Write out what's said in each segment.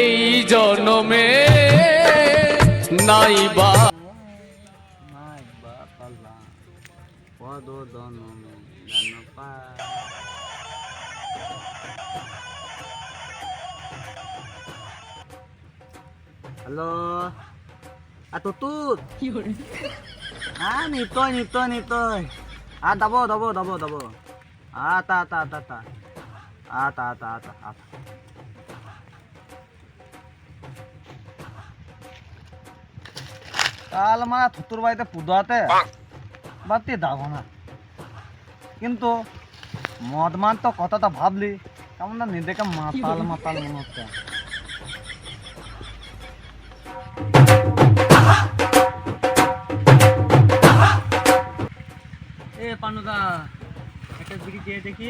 এই জন্মে নাই বা নাই বা পাল্লা পদ দনমে দান পা হ্যালো আ তুতুত Ah, nitoy, nitoy, nitoy. Ah, dabo, dabo, dabo, dabo. Ah, ta, ta, ta, কাল আমার থুতুর বাড়িতে পুজো আছে বাতি দাও না কিন্তু মদ মান তো কথাটা ভাবলি কেমন না নিজেকে মাতাল মাতাল মনে হচ্ছে এ পানুদা একটা বিড়ি দিয়ে দেখি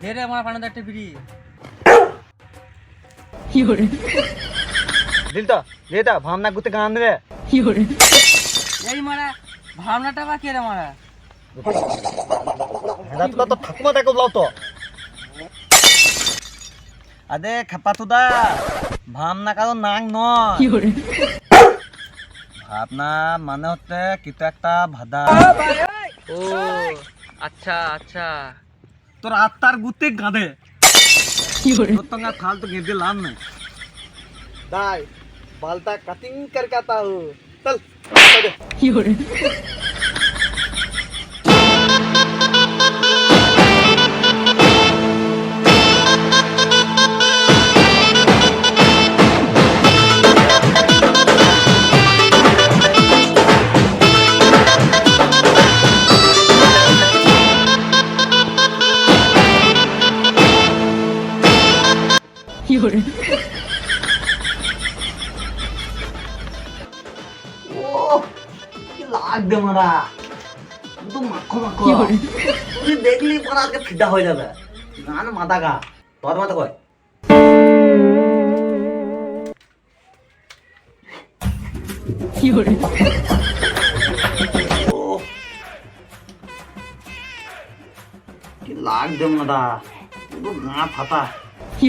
দে রে আমার পানুদা একটা বিড়ি দিল তো দে তো ভাবনা গুতে গান দেবে। এই মারা ভাবনাটা বা কে রে মারা? হেদা তো তো ঠাকুমা দেখো লাও তো। আদে খাপাতুদা ভাবনা কারও নাং নয়। ভাবনা মানে হচ্ছে কিছু একটা ভাদা। ও আচ্ছা আচ্ছা। তোর আত্মার গুতে গাঁদে তোর তো ফালতু গেঁদে লাভ নাই। দাই बालता कटिंग करके आता हूँ। चल 有人。দে মারা। তো মাখো মাখো। তুই দেখলি পর আজকে ফিদা হয়ে যাবে। গান মাথা গা। তোর মাথা কয়। কি লাগ দে মারা পুরো গা ফাটা। কি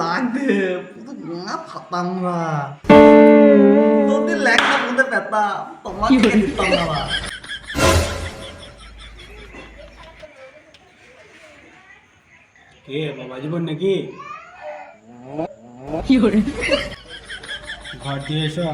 লাগবে? পুরো গা ফাটাম না তোদের লেখা মধ্যে পেতাম তোমাকে দিতাম না কে বাবা জীবন নাকি? ঘর দিয়ে এসো।